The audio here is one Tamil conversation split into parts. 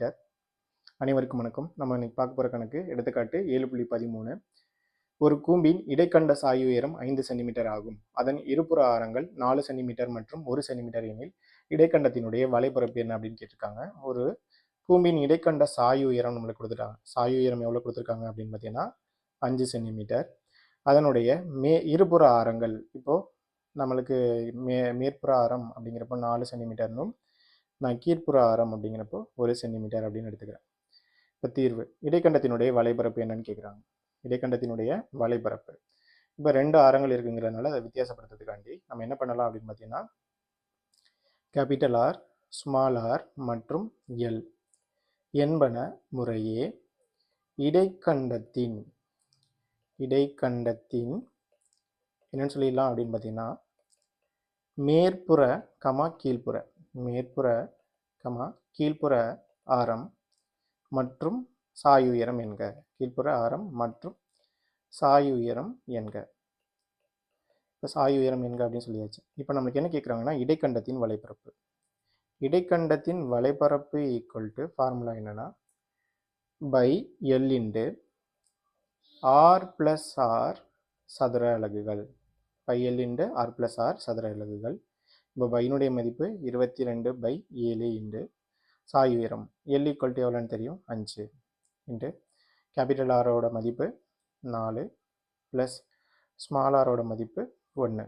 மீட்டர் அனைவருக்கும் வணக்கம். நம்ம இன்னைக்கு பார்க்க போகிற கணக்கு எடுத்துக்காட்டு ஏழு புள்ளி பதிமூணு. ஒரு கூம்பின் இடைக்கண்ட சாய் உயரம் ஐந்து சென்டிமீட்டர் ஆகும். அதன் இருபுற ஆரங்கள் நாலு சென்டிமீட்டர் மற்றும் ஒரு சென்டிமீட்டர் எனில் இடைக்கண்டத்தினுடைய வலைப்பரப்பு என்ன அப்படின்னு கேட்டிருக்காங்க? ஒரு கூம்பின் இடைக்கண்ட சாய் உயரம் நம்மளுக்கு கொடுத்துட்டாங்க. சாய் உயரம் எவ்வளோ கொடுத்துருக்காங்க அப்படின்னு பார்த்தீங்கன்னா அஞ்சு சென்டிமீட்டர். அதனுடைய மே இருபுற ஆரங்கள் இப்போது நம்மளுக்கு மே மேற்புற ஆரம் அப்படிங்கிறப்போ நாலு சென்டிமீட்டர்னும் நான் கீழ்ப்புற ஆரம் அப்படிங்கிறப்போ ஒரு சென்டிமீட்டர் அப்படின்னு எடுத்துக்கிறேன். இப்போ தீர்வு. இடைக்கண்டத்தினுடைய வலைபரப்பு என்னன்னு கேட்குறாங்க இடைக்கண்டத்தினுடைய வலைபரப்பு. இப்போ ரெண்டு ஆரங்கள் இருக்குங்கிறதுனால அதை வித்தியாசப்படுத்துறதுக்காண்டி நம்ம என்ன பண்ணலாம் அப்படின்னு பார்த்தீங்கன்னா கேபிட்டல் ஆர் ஸ்மால் ஆர் மற்றும் எல் என்பன முறையே இடைக்கண்டத்தின் இடைக்கண்டத்தின் என்னன்னு சொல்லிடலாம் அப்படின்னு பார்த்தீங்கன்னா மேற்புற கமா கீழ்ப்புற. மேற்புற கமா கீழ்ப்புற ஆரம் மற்றும் சாயுயரம் என்க. கீழ்ப்புற ஆரம் மற்றும் சாயுயரம் என்க. இப்போ சாயுயரம் என்க அப்படின்னு சொல்லியாச்சு. இப்போ நம்மளுக்கு என்ன கேட்குறாங்கன்னா இடைக்கண்டத்தின் வலைப்பரப்பு. இடைக்கண்டத்தின் வலைப்பரப்பு ஈக்குவல் டு ஃபார்முலா என்னென்னா pi L into R plus R சதுர அலகுகள். Pi L into R plus R சதுர அலகுகள். இப்போ பையனுடைய மதிப்பு இருபத்தி ரெண்டு பை ஏழு இன்ட்டு சாய் உயரம். எல் ஈக்குவல் டு எவ்வளோன்னு தெரியும்? அஞ்சு இன்ட்டு கேபிட்டல் ஆரோட மதிப்பு நாலு ப்ளஸ் ஸ்மால் ஆரோட மதிப்பு ஒன்று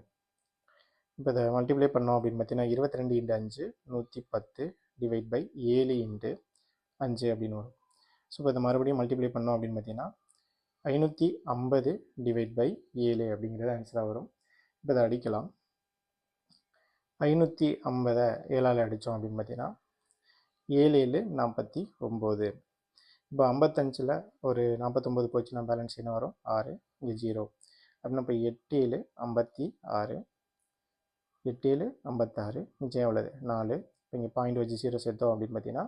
இப்போ இதை மல்டிப்ளை பண்ணோம் அப்படின்னு பார்த்தீங்கன்னா இருபத்தி ரெண்டு இன்ட்டு அஞ்சு நூற்றி பத்து டிவைட் பை ஏழு இன்ட்டு அஞ்சு அப்படின்னு வரும். ஸோ இப்போ இதை மறுபடியும் மல்டிப்ளை பண்ணோம் அப்படின்னு பார்த்தீங்கன்னா ஐநூற்றி ஐம்பது டிவைட் பை ஏழு அப்படிங்கிறது ஆன்சராக வரும். இப்போ இதை அடிக்கலாம். ஐநூற்றி ஐம்பதை ஏழால் அடித்தோம் அப்படின்னு பார்த்தீங்கன்னா ஏழு ஏழு நாற்பத்தி ஒம்பது. இப்போ ஐம்பத்தஞ்சில் ஒரு நாற்பத்தொம்போது போச்சுன்னா பேலன்ஸ் என்ன வரும்? ஆறு இங்கே ஜீரோ அப்படின்னா இப்போ எட்டு ஏழு ஐம்பத்தி ஆறு எட்டு ஏழு ஐம்பத்தாறு மிச்சம் எவ்வளவு? நாலு. இப்போ இங்கே பாயிண்ட் வச்சு ஜீரோ சேர்த்தோம் அப்படின்னு பார்த்தீங்கன்னா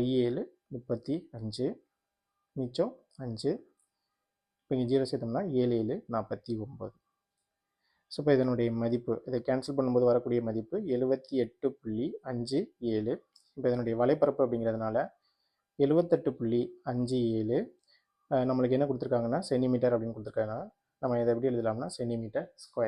ஐஏழு முப்பத்தி அஞ்சு மிச்சம் அஞ்சு. இப்போ இங்கே ஜீரோ சேர்த்தோம்னா ஏழு ஏழு நாற்பத்தி ஒம்பது. ஸோ இப்போ இதனுடைய மதிப்பு இதை கேன்சல் பண்ணும்போது வரக்கூடிய மதிப்பு எழுபத்தி எட்டு புள்ளி அஞ்சு ஏழு. இப்போ இதனுடைய வலைப்பரப்பு அப்படிங்கிறதுனால எழுபத்தெட்டு புள்ளி அஞ்சு ஏழு. நம்மளுக்கு என்ன கொடுத்துருக்காங்கன்னா சென்டிமீட்டர் அப்படின்னு கொடுத்துருக்காங்க. நம்ம இதை எப்படி எழுதலாம்னா சென்டிமீட்டர் ஸ்கொயர்